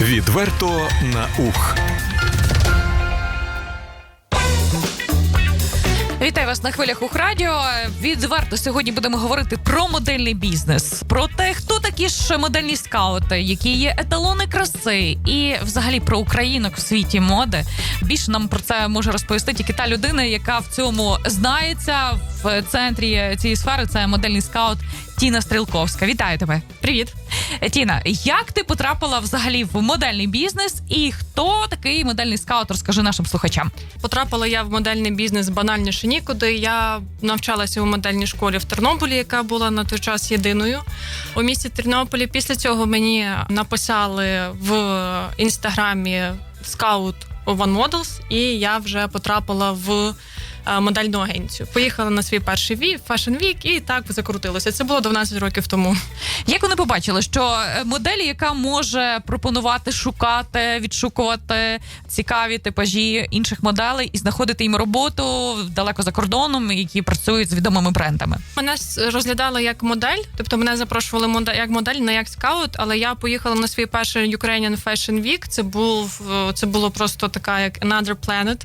Відверто на ух. Вітаю вас на хвилях Ухрадіо. Відверто сьогодні будемо говорити про модельний бізнес, про те, хто такі ж модельні скаути, які є еталони краси, і взагалі про українок в світі моди. Більше нам про це може розповісти тільки та людина, яка в цьому знається в центрі цієї сфери. Це модельний скаут Тіна Стрілковська. Вітаю тебе. Привіт. Тіна, як ти потрапила взагалі в модельний бізнес? І хто такий модельний скаут? Розкажи нашим слухачам. Потрапила я в модельний бізнес банальніше нікуди. Я навчалася у модельній школі в Тернополі, яка була на той час єдиною у місті Тернополі. Після цього мені написали в інстаграмі скаут One Models, і я вже потрапила в модельну агенцію. Поїхала на свій перший вік, Fashion Week, і так закрутилося. Це було 12 років тому. Як вони побачили, що е, модель, яка може пропонувати шукати, відшукувати цікаві типажі інших моделей і знаходити їм роботу далеко за кордоном, які працюють з відомими брендами? Мене розглядали як модель, тобто мене запрошували як модель, не як скаут. Але я поїхала на свій перший Ukrainian Fashion Week. Це був е, це було просто така як another planet,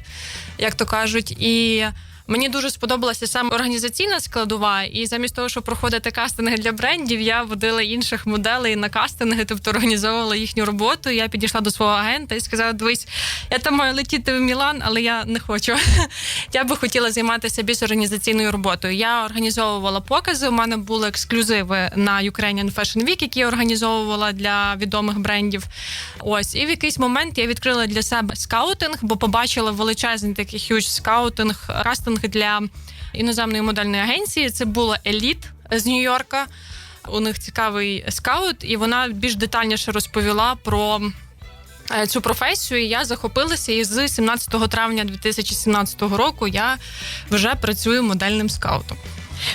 як то кажуть. І мені дуже сподобалася саме організаційна складова. І замість того, щоб проходити кастинги для брендів, я водила інших моделей на кастинги, тобто організовувала їхню роботу. Я підійшла до свого агента і сказала: дивись, я там маю летіти в Мілан, але я не хочу. Я би хотіла займатися більш організаційною роботою. Я організовувала покази. У мене були ексклюзиви на Ukrainian Fashion Week, які я організовувала для відомих брендів. Ось і в якийсь момент я відкрила для себе скаутинг, бо побачила величезний такий хюч скаутинг, кастинг для іноземної модельної агенції. Це була еліт з Нью-Йорка. У них цікавий скаут, і вона більш детальніше розповіла про. е, Цю професію я захопилася, і з 17 травня 2017 року я вже працюю модельним скаутом.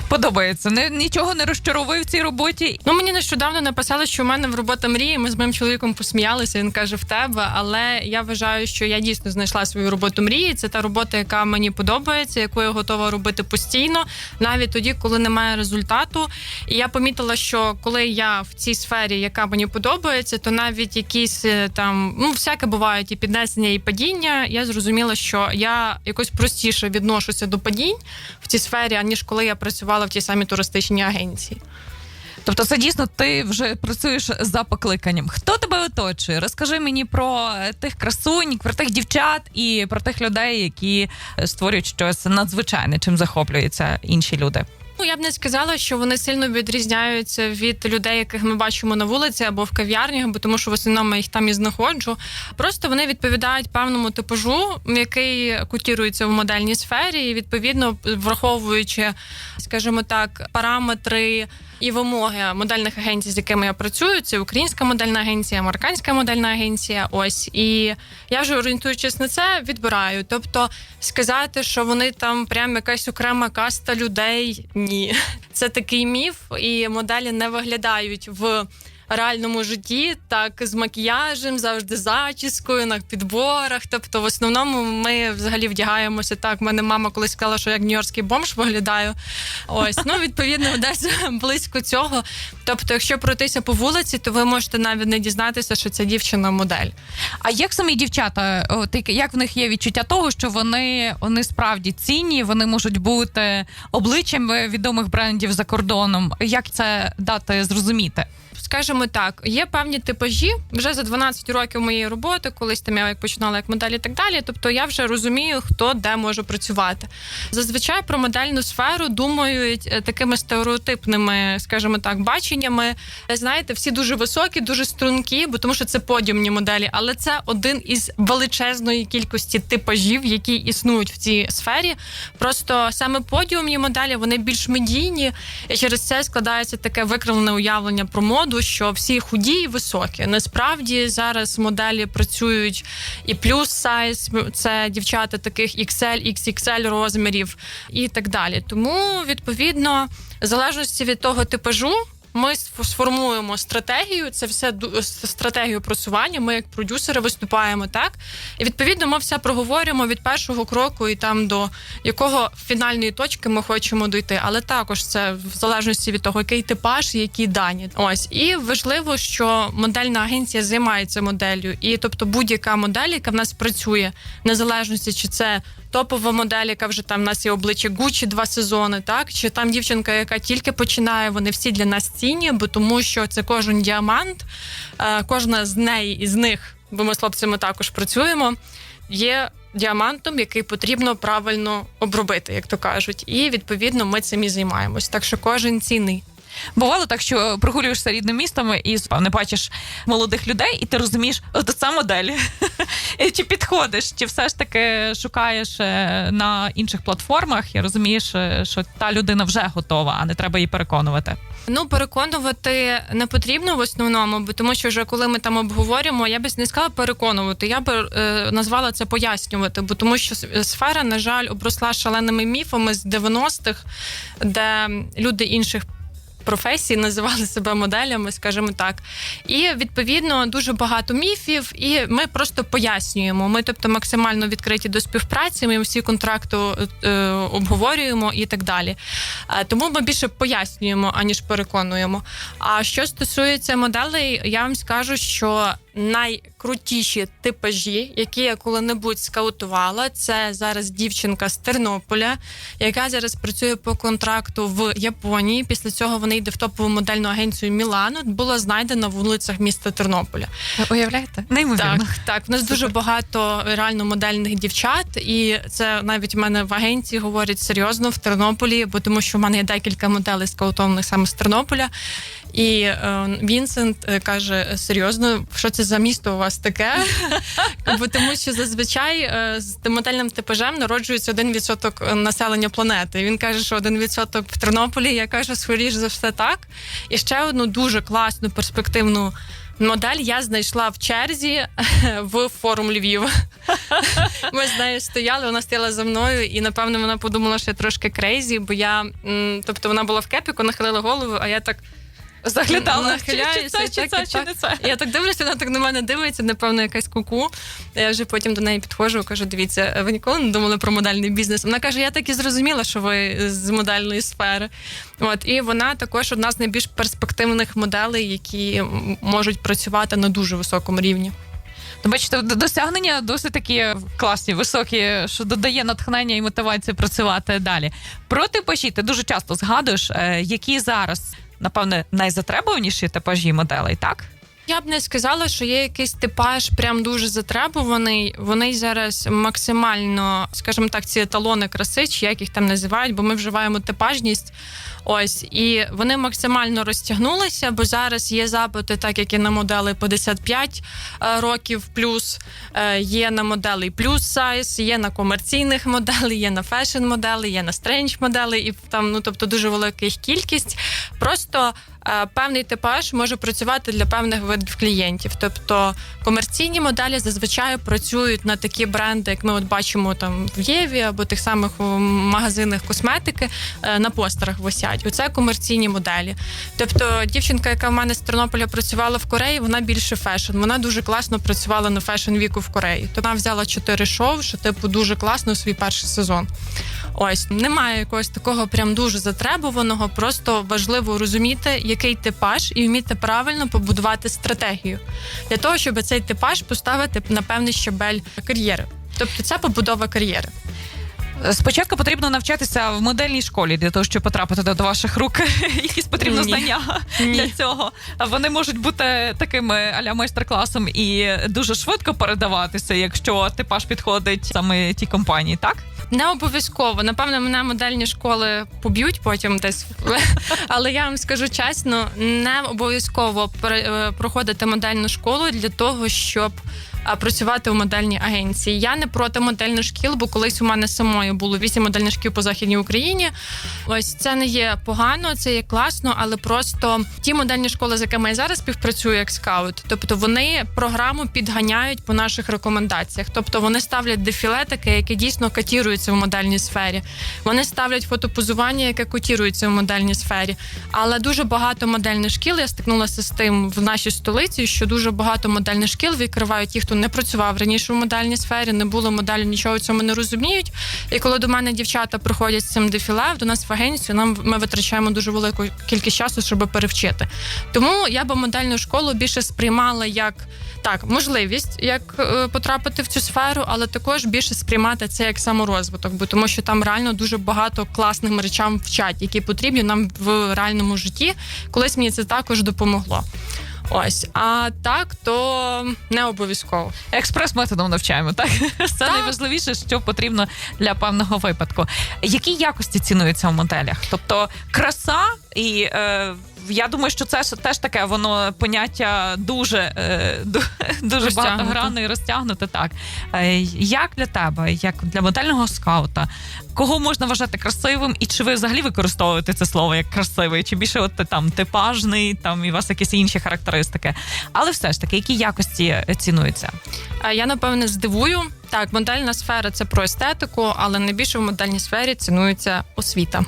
Подобається. Не нічого не розчаровує в цій роботі. Ну мені нещодавно написали, що у мене в робота мрії. Ми з моїм чоловіком посміялися. Він каже: в тебе. Але я вважаю, що я дійсно знайшла свою роботу мрії. Це та робота, яка мені подобається, яку я готова робити постійно, навіть тоді, коли немає результату. І я помітила, що коли я в цій сфері, яка мені подобається, то навіть якісь е, там ну всяке бувають і піднесення, і падіння. Я зрозуміла, що я якось простіше відношуся до падінь в цій сфері, аніж коли я працювала в тій самій туристичній агенції. Тобто, це дійсно ти вже працюєш за покликанням. Хто тебе оточує? Розкажи мені про е, тих красунь, про тих дівчат і про тих людей, які е, створюють щось надзвичайне, чим захоплюються інші люди. Ну, я б не сказала, що вони сильно відрізняються від людей, яких ми бачимо на вулиці або в кав'ярнях, бо тому що в основному я їх там і знаходжу. Просто вони відповідають певному типажу, який котірується в модельній сфері, і відповідно враховуючи, скажімо так, параметри. І вимоги модельних агенцій, з якими я працюю, це українська модельна агенція, американська модельна агенція. Ось і я вже орієнтуючись на це, відбираю. Тобто сказати, що вони там прям якась окрема каста людей. Ні, це такий міф, і моделі не виглядають в. Реальному житті так з макіяжем, завжди зачіскою на підборах. Тобто, в основному ми взагалі вдягаємося так. У мене мама колись сказала, що як нью-йоркський бомж виглядаю. Ось ну відповідно десь близько цього. Тобто, якщо пройтися по вулиці, то ви можете навіть не дізнатися, що це дівчина модель. А як самі дівчата, як в них є відчуття того, що вони, вони справді цінні, вони можуть бути обличчям відомих брендів за кордоном? Як це дати зрозуміти? Скажімо так, є певні типажі вже за 12 років моєї роботи, колись там я як починала як модель і так далі. Тобто я вже розумію, хто де може працювати. Зазвичай про модельну сферу думають е, такими стереотипними, скажімо так, баченнями. Знаєте, всі дуже високі, дуже стрункі, бо тому що це подіумні моделі, але це один із величезної кількості типажів, які існують в цій сфері. Просто саме подіумні моделі вони більш медійні, і через це складається таке викривлене уявлення про моду, що всі худі і високі. Насправді зараз моделі працюють і плюс сайз, це дівчата таких XL, XXL розмірів і так далі. Тому відповідно, в залежності від того типажу. Ми сф- сформуємо стратегію. Це все стратегію просування. Ми як продюсери виступаємо так. І відповідно ми все проговорюємо від першого кроку і там до якого фінальної точки ми хочемо дойти. Але також це в залежності від того, який типаж які дані. Ось і важливо, що модельна агенція займається моделлю, і тобто будь-яка модель, яка в нас працює, незалежності чи це. Топова модель, яка вже там в нас є обличчя Гуччі два сезони, так чи там дівчинка, яка тільки починає, вони всі для нас цінні, бо тому що це кожен діамант, е, кожна з неї із них, бо ми з хлопцями також працюємо, є діамантом, який потрібно правильно обробити, як то кажуть. І відповідно ми цим і займаємось. Так що кожен цінний. Бувало так, що прогулюєшся рідним містом і не бачиш молодих людей, і ти розумієш, от це модель. Чи підходиш, чи все ж таки шукаєш е, на інших платформах і розумієш, е, що та людина вже готова, а не треба її переконувати. Ну, переконувати не потрібно в основному, бо тому що вже коли ми там обговорюємо, я би не сказала переконувати, я би е, назвала це пояснювати, бо тому що сфера, на жаль, обросла шаленими міфами з 90-х, де люди інших. Професій називали себе моделями, скажімо так, і відповідно дуже багато міфів, і ми просто пояснюємо. Ми, тобто, максимально відкриті до співпраці. Ми всі контракти е, обговорюємо і так далі. Е, Тому ми більше пояснюємо, аніж переконуємо. А що стосується моделей, я вам скажу, що найкрутіші типажі, які я коли-небудь скаутувала, це зараз дівчинка з Тернополя, яка зараз працює по контракту в Японії. Після цього вона йде в топову модельну агенцію Мілану. Була знайдена в вулицях міста Тернополя. Ви уявляєте? Неймовірно. Так, так. У нас дуже багато реально модельних дівчат, і це навіть в мене в агенції говорять серйозно в Тернополі, бо тому що в мене є декілька моделей скаутованих саме з Тернополя. І е, Вінсент е, каже: серйозно, що це за місто у вас таке? Бо тому що зазвичай е, з модельним типажем народжується 1% населення планети. Він каже, що 1% в Тернополі. Я кажу, скоріш за все так. І ще одну дуже класну перспективну. Модель я знайшла в черзі в форум Львів. Ми з нею стояли, вона стояла за мною, і напевно вона подумала, що я трошки крейзі, бо я, тобто, вона була в кепіку, нахилила голову, а я так Заглядала, чи, чи це, чи це, чи не це. Я так дивлюся, вона так на мене дивиться, напевно, якась куку. Я вже потім до неї підходжу, кажу: дивіться, ви ніколи не думали про модельний бізнес? Вона каже: Я так і зрозуміла, що ви з модельної сфери. От і вона також одна з найбільш перспективних моделей, які можуть працювати на дуже високому рівні. Ну, бачите, досягнення досить такі класні, високі, що додає натхнення і мотивацію працювати далі. Про типажі ти дуже часто згадуєш, е, які зараз, напевне, найзатребуваніші типажі моделей, так? Я б не сказала, що є якийсь типаж прям дуже затребуваний. Вони зараз максимально, скажімо так, ці еталони краси, чи як їх там називають, бо ми вживаємо типажність. Ось і вони максимально розтягнулися, бо зараз є запити, так як і на модели 55 е, років плюс, е, є на моделей плюс сайз, є на комерційних моделей, є на фешн моделей, є на стрендж моделей, і там, ну тобто, дуже велика їх кількість. Просто е, певний типаж може працювати для певних видів клієнтів. Тобто комерційні моделі зазвичай працюють на такі бренди, як ми от бачимо там в Єві або тих самих магазинах косметики на постерах висять. Оце комерційні моделі. Тобто, дівчинка, яка в мене з Тернополя працювала в Кореї, вона більше фешн. Вона дуже класно працювала на фешн віку в Кореї. То вона взяла чотири шоу, що типу дуже класно свій перший сезон. Ось немає якогось такого прям дуже затребуваного. Просто важливо розуміти, який типаж, і вміти правильно побудувати стратегію для того, щоб цей типаж поставити на певний щабель кар'єри. Тобто це побудова кар'єри. Спочатку потрібно навчатися в модельній школі для того, щоб потрапити до ваших рук. Якісь потрібно Ні. знання Ні. для цього. Вони можуть бути такими аля майстер-класом і дуже швидко передаватися, якщо типаж підходить саме тій компанії, так? Не обов'язково. Напевно, мене модельні школи поб'ють потім десь. Але я вам скажу чесно, не обов'язково е, проходити модельну школу для того, щоб працювати у модельній агенції. Я не проти модельних шкіл, бо колись у мене самої було вісім модельних шкіл по західній Україні. Ось це не є погано, це є класно, але просто ті модельні школи, з якими я зараз співпрацюю як скаут, тобто вони програму підганяють по наших рекомендаціях. Тобто вони ставлять дефіле таке, яке дійсно котірується в модельній сфері. Вони ставлять фотопозування, яке котірується в модельній сфері. Але дуже багато модельних шкіл я стикнулася з тим в нашій столиці, що дуже багато модельних шкіл відкривають ті, хто не працював раніше в модельній сфері, не було моделі, нічого цьому не розуміють. І коли до мене дівчата приходять з цим дефіле, до нас в агенцію, нам ми витрачаємо дуже велику кількість часу, щоб перевчити. Тому я би модельну школу більше сприймала як так, можливість як е, потрапити в цю сферу, але також більше сприймати це як саморозвиток, бо тому що там реально дуже багато класних речам вчать, які потрібні нам в реальному житті. Колись мені це також допомогло. Ось, а так, то не обов'язково. Експрес-методом навчаємо, так? Це Так. найважливіше, що потрібно для певного випадку. Які якості цінуються в моделях? Тобто краса і. Е, я думаю, що це теж таке воно поняття дуже е, дуже багатогранне і розтягнуте. Так Е, як для тебе, як для модельного скаута, кого можна вважати красивим, і чи ви взагалі використовуєте це слово як красивий, чи більше от там типажний, там і у вас якісь інші характеристики? Але все ж таки, які якості е, цінуються? Я напевне здивую. Так, модельна сфера це про естетику, але найбільше в модельній сфері цінується освіта.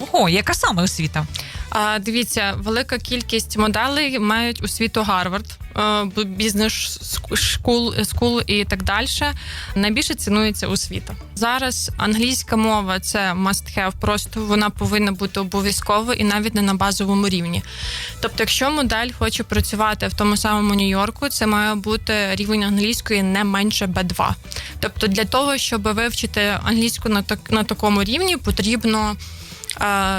Ого, яка саме освіта? А, дивіться, велика кількість моделей мають освіту Гарвард, е, бізнес шкул, скул і так далі. Найбільше цінується освіта. Зараз англійська мова це must have, просто вона повинна бути обов'язково і навіть не на базовому рівні. Тобто, якщо модель хоче працювати в тому самому Нью-Йорку, це має бути рівень англійської не менше B2. Тобто, для того, щоб вивчити англійську на так на такому рівні, потрібно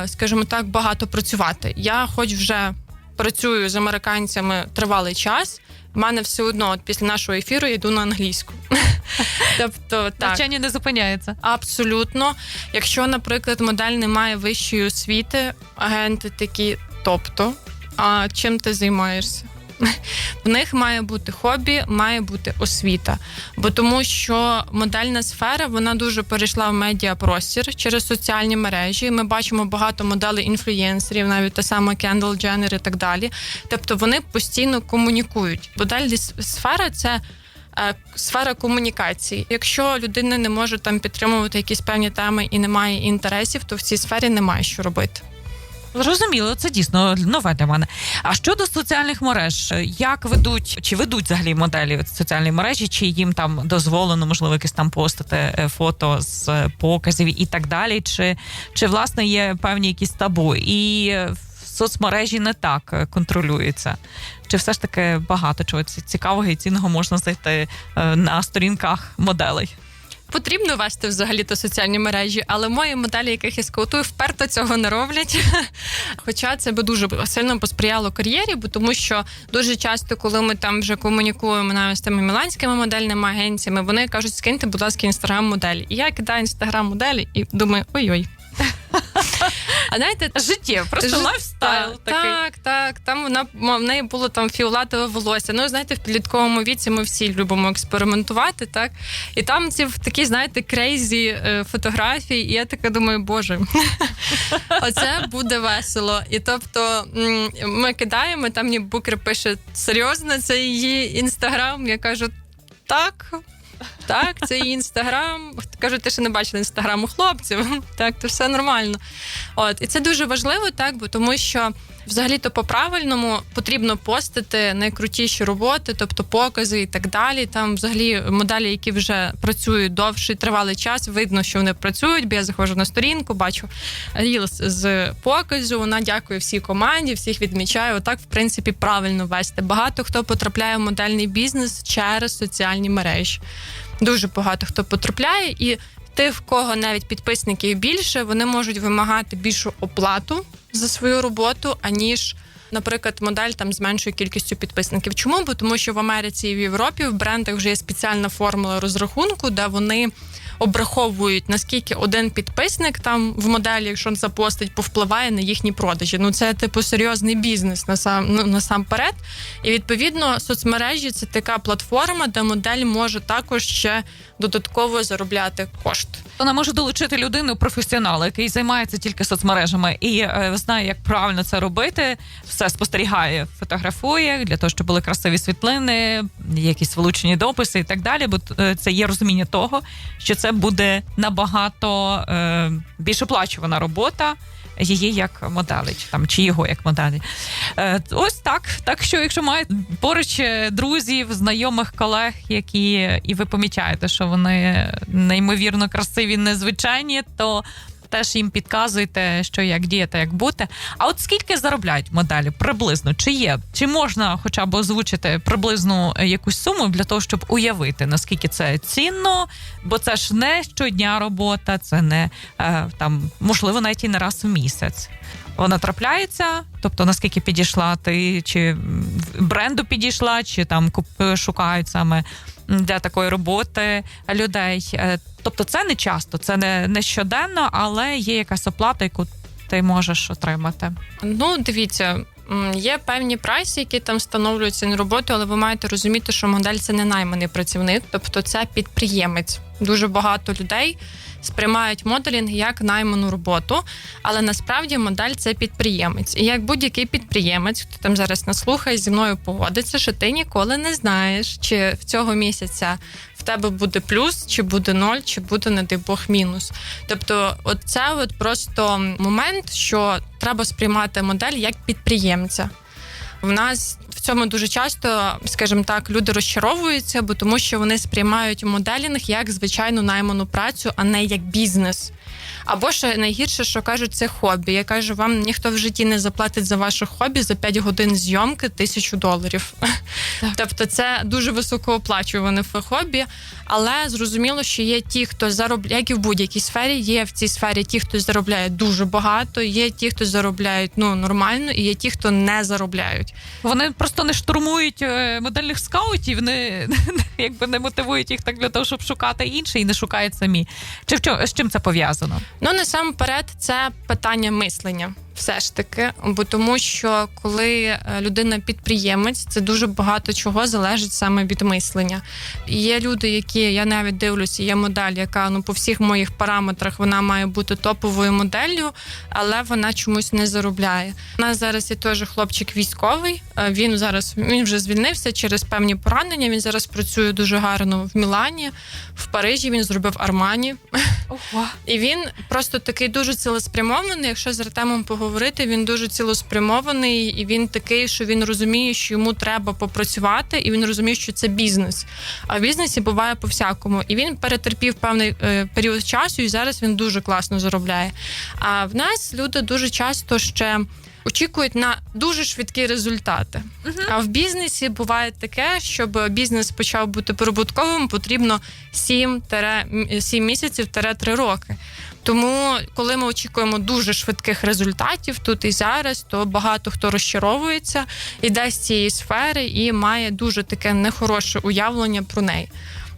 скажімо так, багато працювати. Я, хоч вже працюю з американцями тривалий час. в мене все одно от після нашого ефіру я йду на англійську. Тобто, так. Навчання не зупиняється. Абсолютно. Якщо, наприклад, модель не має вищої освіти, агенти такі, тобто, а чим ти займаєшся? В них має бути хобі, має бути освіта. Бо тому, що модельна сфера вона дуже перейшла в медіапростір через соціальні мережі. Ми бачимо багато моделей інфлюєнсерів, навіть та сама Кендall Дженнер і так далі. Тобто вони постійно комунікують. Модельна сфера це е, сфера комунікації. Якщо людина не може там підтримувати якісь певні теми і не має інтересів, то в цій сфері немає що робити. Зрозуміло, це дійсно нове для мене. А щодо соціальних мереж, як ведуть чи ведуть взагалі моделі соціальні мережі, чи їм там дозволено, можливо, якось там постати е, фото з показів і так далі, чи, чи власне є певні якісь табу, і е, соцмережі не так е, контролюється? Чи все ж таки багато чого цікавого і цінного можна знайти на сторінках моделей? Потрібно вести взагалі то соціальні мережі, але мої моделі, яких я скаутую, вперто цього не роблять. Хоча це би дуже сильно посприяло кар'єрі, бо тому що дуже часто, коли ми там вже комунікуємо навіть з тими міланськими модельними агенціями, вони кажуть, скиньте, будь ласка, інстаграм моделі. І я кидаю інстаграм моделі і думаю, ой-ой. А знаєте, Життя, просто Жи- лайфстайл так, такий. Так, так. Там вона в неї було там фіолетове волосся. Ну, знаєте, в підлітковому віці ми всі любимо експериментувати, так? І там ці такі, знаєте, крейзі е, фотографії, і я така думаю, боже, оце буде весело. І тобто ми кидаємо, там мені букер пише серйозно, це її інстаграм. Я кажу, так. Так, це її інстаграм. Кажуть, ти ще не бачила інстаграму хлопців. Так, то все нормально. От і це дуже важливо, так, бо тому що взагалі-то по-правильному потрібно постити найкрутіші роботи, тобто покази і так далі. Там взагалі моделі, які вже працюють довший тривалий час, видно, що вони працюють, бо я заходжу на сторінку, бачу рілс з показу. Вона дякує всій команді, всіх відмічає. Отак, в принципі, правильно вести. Багато хто потрапляє в модельний бізнес через соціальні мережі. Дуже багато хто потрапляє і. Тих, в кого навіть підписників більше, вони можуть вимагати більшу оплату за свою роботу, аніж, наприклад, модель там з меншою кількістю підписників. Чому? Бо тому, що в Америці і в Європі в брендах вже є спеціальна формула розрахунку, де вони обраховують наскільки один підписник там в моделі, якщо він запостить, повпливає на їхні продажі. Ну це типу серйозний бізнес насам, ну, насамперед. І відповідно соцмережі це така платформа, де модель може також ще додатково заробляти кошти. Вона може долучити людину професіонала, який займається тільки соцмережами і е, знає, як правильно це робити. Все спостерігає, фотографує для того, щоб були красиві світлини, якісь влучені дописи і так далі. Бо е, це є розуміння того, що це буде набагато е, більш оплачувана робота. Її як моделі, чи там чи його як моделі. Е, ось так. Так що, якщо маєте поруч е, друзів, знайомих колег, які і ви помічаєте, що вони неймовірно красиві, незвичайні, то теж їм підказуйте, що як діяти, як бути. А от скільки заробляють моделі? Приблизно чи є? Чи можна хоча б озвучити приблизну якусь суму для того, щоб уявити наскільки це цінно? Бо це ж не щодня робота, це не е, там можливо навіть і не раз в місяць. Вона трапляється, тобто наскільки підійшла ти, чи бренду підійшла, чи там шукають саме для такої роботи людей. Е, Тобто, це не часто, це не, не щоденно, але є якась оплата, яку ти можеш отримати. Ну, дивіться. Є певні прайси, які там встановлюються на роботу, але ви маєте розуміти, що модель це не найманий працівник, тобто це підприємець. Дуже багато людей сприймають моделінг як найману роботу, але насправді модель це підприємець. І як будь-який підприємець, хто там зараз нас слухає, зі мною погодиться, що ти ніколи не знаєш, чи в цього місяця в тебе буде плюс, чи буде ноль, чи буде, не дай Бог, мінус. Тобто, от це от просто момент, що треба сприймати модель як підприємця. В нас в цьому дуже часто, скажімо так, люди розчаровуються, бо тому що вони сприймають моделінг як звичайну найману працю, а не як бізнес. Або ще найгірше, що кажуть, це хобі. Я кажу, вам ніхто в житті не заплатить за ваше хобі за 5 годин зйомки тисячу доларів. Тобто це дуже високооплачуване хобі, але зрозуміло, що є ті, хто заробляє, як і в будь-якій сфері, є в цій сфері ті, хто заробляє дуже багато, є ті, хто заробляють ну нормально, і є ті, хто не заробляють. Вони просто не штурмують е, модельних скаутів, не якби не мотивують їх так для того, щоб шукати інше, і не шукають самі. Чи в чому з чим це пов'язано? Ну насамперед, це питання мислення. Все ж таки, бо тому, що коли е, людина підприємець, це дуже багато чого залежить саме від мислення. І є люди, які я навіть дивлюся, є модель, яка ну по всіх моїх параметрах вона має бути топовою моделлю, але вона чомусь не заробляє. У нас зараз є теж хлопчик військовий. е, Він зараз він вже звільнився через певні поранення. Він зараз працює дуже гарно в Мілані, в Парижі. Він зробив Армані. Ого. І він просто такий дуже цілеспрямований. Якщо з Артемом поговорити, він дуже цілеспрямований, і він такий, що він розуміє, що йому треба попрацювати, і він розуміє, що це бізнес. А в бізнесі буває по всякому. І він перетерпів певний е, період часу, і зараз він дуже класно заробляє. А в нас люди дуже часто ще. Очікують на дуже швидкі результати. А в бізнесі буває таке, щоб бізнес почав бути прибутковим, потрібно 7, 7 місяців 3 роки. Тому, коли ми очікуємо дуже швидких результатів тут і зараз, то багато хто розчаровується, іде з цієї сфери і має дуже таке нехороше уявлення про неї.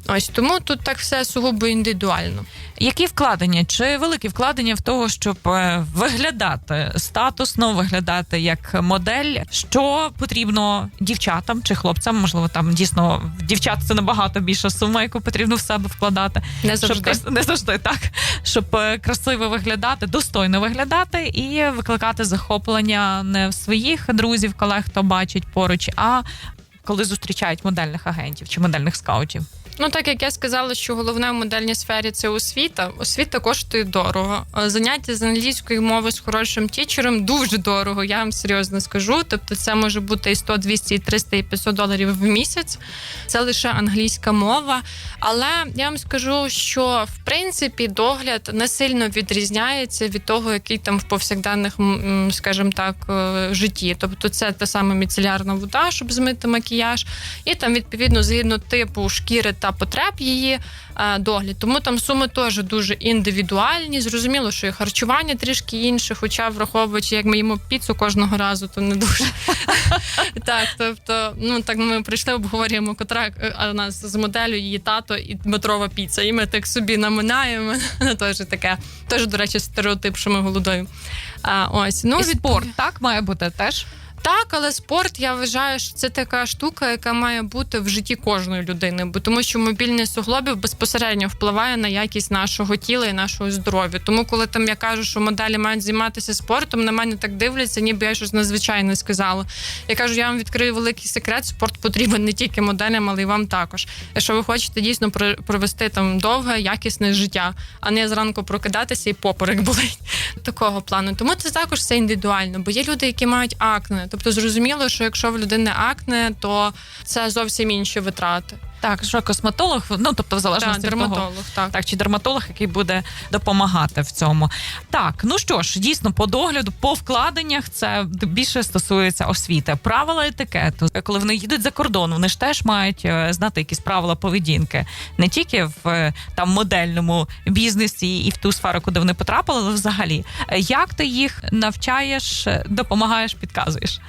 Ось тому тут так все сугубо індивідуально. Які вкладення? Чи великі вкладення в того, щоб е, виглядати статусно, виглядати як модель? Що потрібно дівчатам чи хлопцям? Можливо, там дійсно дівчат це набагато більша сума, яку потрібно в себе вкладати. Не Щоб завжди. крас- не завжди так, щоб е, красиво виглядати, достойно виглядати і викликати захоплення не в своїх друзів, колег, хто бачить поруч, а коли зустрічають модельних агентів чи модельних скаутів. Ну, так як я сказала, що головне в модельній сфері це освіта. Освіта коштує дорого. Заняття з англійської мови з хорошим тічером дуже дорого. Я вам серйозно скажу. Тобто, це може бути і 100, 200, і 300, і 500 доларів в місяць. Це лише англійська мова. Але я вам скажу, що в принципі догляд не сильно відрізняється від того, який там в повсякденних, скажімо так, е, житті. Тобто, це та сама міцелярна вода, щоб змити макіяж, і там відповідно згідно типу шкіри та потреб її е, догляд. Тому там суми теж дуже індивідуальні. Зрозуміло, що і харчування трішки інше, хоча враховуючи, як ми їмо піцу кожного разу, то не дуже так. Тобто, ну так ми прийшли, обговорюємо, котра е, у нас з моделлю її тато і метрова піца. І ми так собі наминаємо. Ну, Теж таке. Теж, до речі, стереотип, що ми голодуємо. А, ось ну І від- спорт так має бути теж. Так, але спорт я вважаю, що це така штука, яка має бути в житті кожної людини, бо тому що мобільність суглобів безпосередньо впливає на якість нашого тіла і нашого здоров'я. Тому, коли там я кажу, що моделі мають займатися спортом, на мене так дивляться, ніби я щось надзвичайне сказала. Я кажу, я вам відкрию великий секрет. Спорт потрібен не тільки моделям, але й вам також. Якщо ви хочете дійсно про- провести там довге, якісне життя, а не зранку прокидатися і поперек болить такого плану. Тому це також все індивідуально, бо є люди, які мають акне. Тобто зрозуміло, що якщо в людини акне, то це зовсім інші витрати. Так, що косметолог, ну тобто в залежності Так, від того, дерматолог, так. Так, чи дерматолог, який буде допомагати в цьому. Так, ну що ж, дійсно, по догляду, по вкладеннях це більше стосується освіти. Правила етикету. Коли вони їдуть за кордон, вони ж теж мають е, знати якісь правила поведінки, не тільки в е, там модельному бізнесі і в ту сферу, куди вони потрапили, але взагалі. Як ти їх навчаєш, допомагаєш, підказуєш?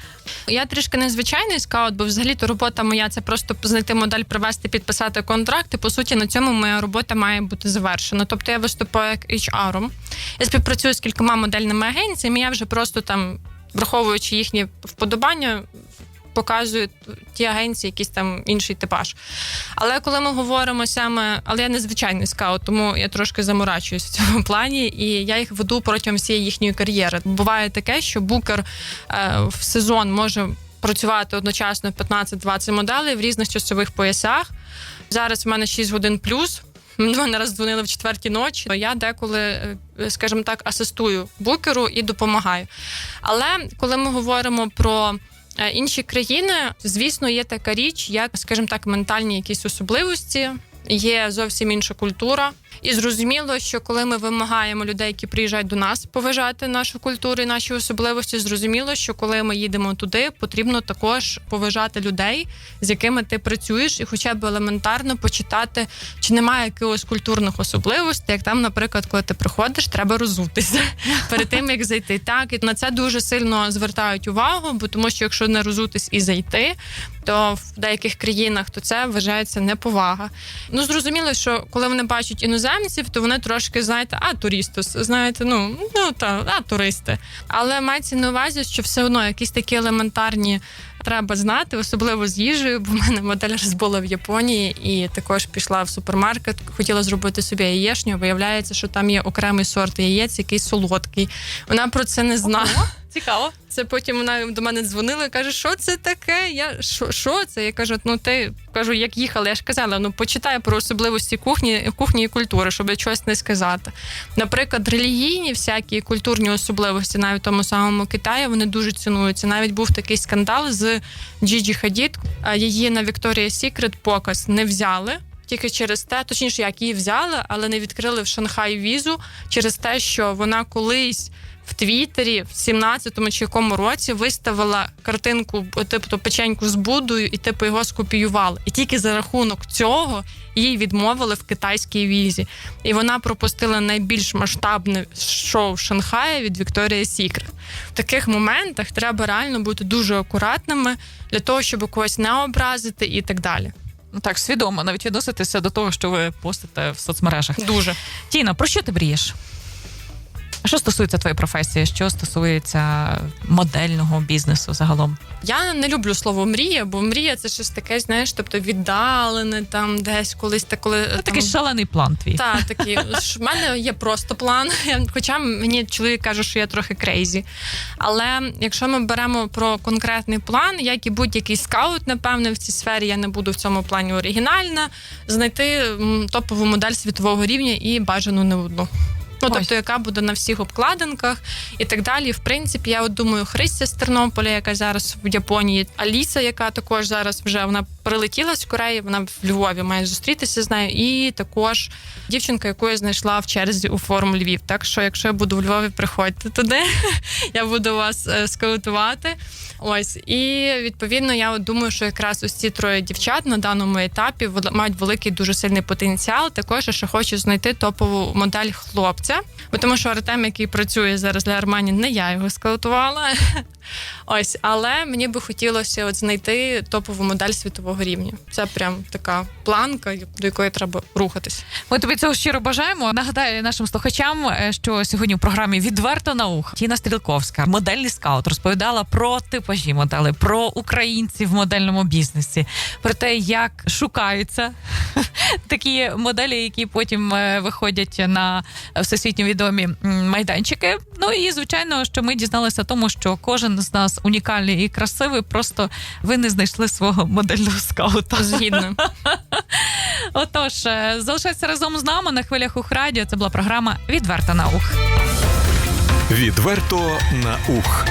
Я трішки незвичайний скаут, бо взагалі то робота моя це просто знайти модель, привести, підписати контракт. І по суті на цьому моя робота має бути завершена. Тобто я виступаю як HR-ом. Я співпрацюю з кількома модельними агенціями. Я вже просто там, враховуючи їхні вподобання. Показують ті агенції, якийсь там інший типаж. Але коли ми говоримо саме, але я не звичайний скаут, тому я трошки заморачуюсь в цьому плані, і я їх веду протягом всієї їхньої кар'єри. Буває таке, що букер е, в сезон може працювати одночасно 15-20 моделей в різних часових поясах. Зараз в мене 6 годин плюс. Мене раз дзвонили в четвертій ночі. Я деколи, е, скажімо так, асистую букеру і допомагаю. Але коли ми говоримо про е, інші країни, звісно, є така річ, як, скажімо так, ментальні якісь особливості. Є зовсім інша культура, і зрозуміло, що коли ми вимагаємо людей, які приїжджають до нас, поважати нашу культуру і наші особливості, зрозуміло, що коли ми їдемо туди, потрібно також поважати людей, з якими ти працюєш, і хоча б елементарно почитати, чи немає якихось культурних особливостей, як там, наприклад, коли ти приходиш, треба розутися перед тим як зайти. Так і на це дуже сильно звертають увагу, бо тому, що якщо не розутись і зайти, то в деяких країнах то це вважається неповага. Ну зрозуміло, що коли вони бачать іноземців, то вони трошки знаєте, а туристос, знаєте, ну ну та а туристи. Але мається на увазі, що все одно якісь такі елементарні. Треба знати, особливо з їжею, бо в мене модель раз була в Японії і також пішла в супермаркет, хотіла зробити собі яєчню. Виявляється, що там є окремий сорт яєць, який солодкий. Вона про це не знала. Цікаво. Це потім вона до мене дзвонила і каже, що це таке? Я що, що це? Я кажу, ну ти кажу, як їхала. Я ж казала, ну почитай про особливості кухні, кухні і культури, щоб щось не сказати. Наприклад, релігійні всякі культурні особливості, навіть в тому самому Китаї, вони дуже цінуються. Навіть був такий скандал з Джіджі Хадід. Її на Victoria's Secret показ не взяли. Тільки через те, точніше, як її взяли, але не відкрили в Шанхай візу через те, що вона колись в Твіттері в 17-му чи якому році виставила картинку, типу печеньку з Буддою, і типу його скопіювали. І тільки за рахунок цього їй відмовили в китайській візі. І вона пропустила найбільш масштабне шоу в Шанхаї від Victoria's Secret. В таких моментах треба реально бути дуже акуратними для того, щоб когось не образити і так далі. Ну так, свідомо навіть відноситися до того, що ви постите в соцмережах. Дуже. Тіна, про що ти мрієш? Що стосується твоєї професії, що стосується модельного бізнесу загалом? Я не люблю слово мрія, бо мрія це щось таке, знаєш, тобто віддалене там десь колись та коли Ну, там... такий шалений план твій. Так, такий. В мене є просто план. Хоча мені чоловік каже, що я трохи крейзі. Але якщо ми беремо про конкретний план, як і будь-який скаут, напевне, в цій сфері я не буду в цьому плані оригінальна, знайти топову модель світового рівня і бажану не одну. Ну тобто, яка буде на всіх обкладинках і так далі. В принципі, я от думаю, Христя з Тернополя, яка зараз в Японії, Аліса, яка також зараз вже вона прилетіла з Кореї, вона в Львові має зустрітися з нею. І також дівчинка, яку я знайшла в черзі у форум Львів. Так що, якщо я буду в Львові, приходьте туди. Я буду вас е, скаутувати. Ось і відповідно, я думаю, що якраз ось ці троє дівчат на даному етапі мають великий дуже сильний потенціал. Також ще хочу знайти топову модель хлопця, бо тому що Артем, який працює зараз для Армані, не я його скаутувала. Ось, але мені би хотілося от знайти топову модель світового рівня. Це прям така планка, до якої треба рухатись. Ми тобі цього щиро бажаємо. Нагадаю нашим слухачам, е, що сьогодні у програмі відверто на ух Тіна Стрілковська, модельний скаут, розповідала про типажі моделей, про українців в модельному бізнесі, про те, як шукаються такі моделі, які потім е, виходять на всесвітньо відомі майданчики. Ну і звичайно, що ми дізналися тому, що кожен з нас унікальний і красивий. Просто ви не знайшли свого модельного скаута. Згідно. Отож, е, залишайтеся разом з нами на хвилях ух радіо. Це була програма Відверто на ух. Відверто на ух.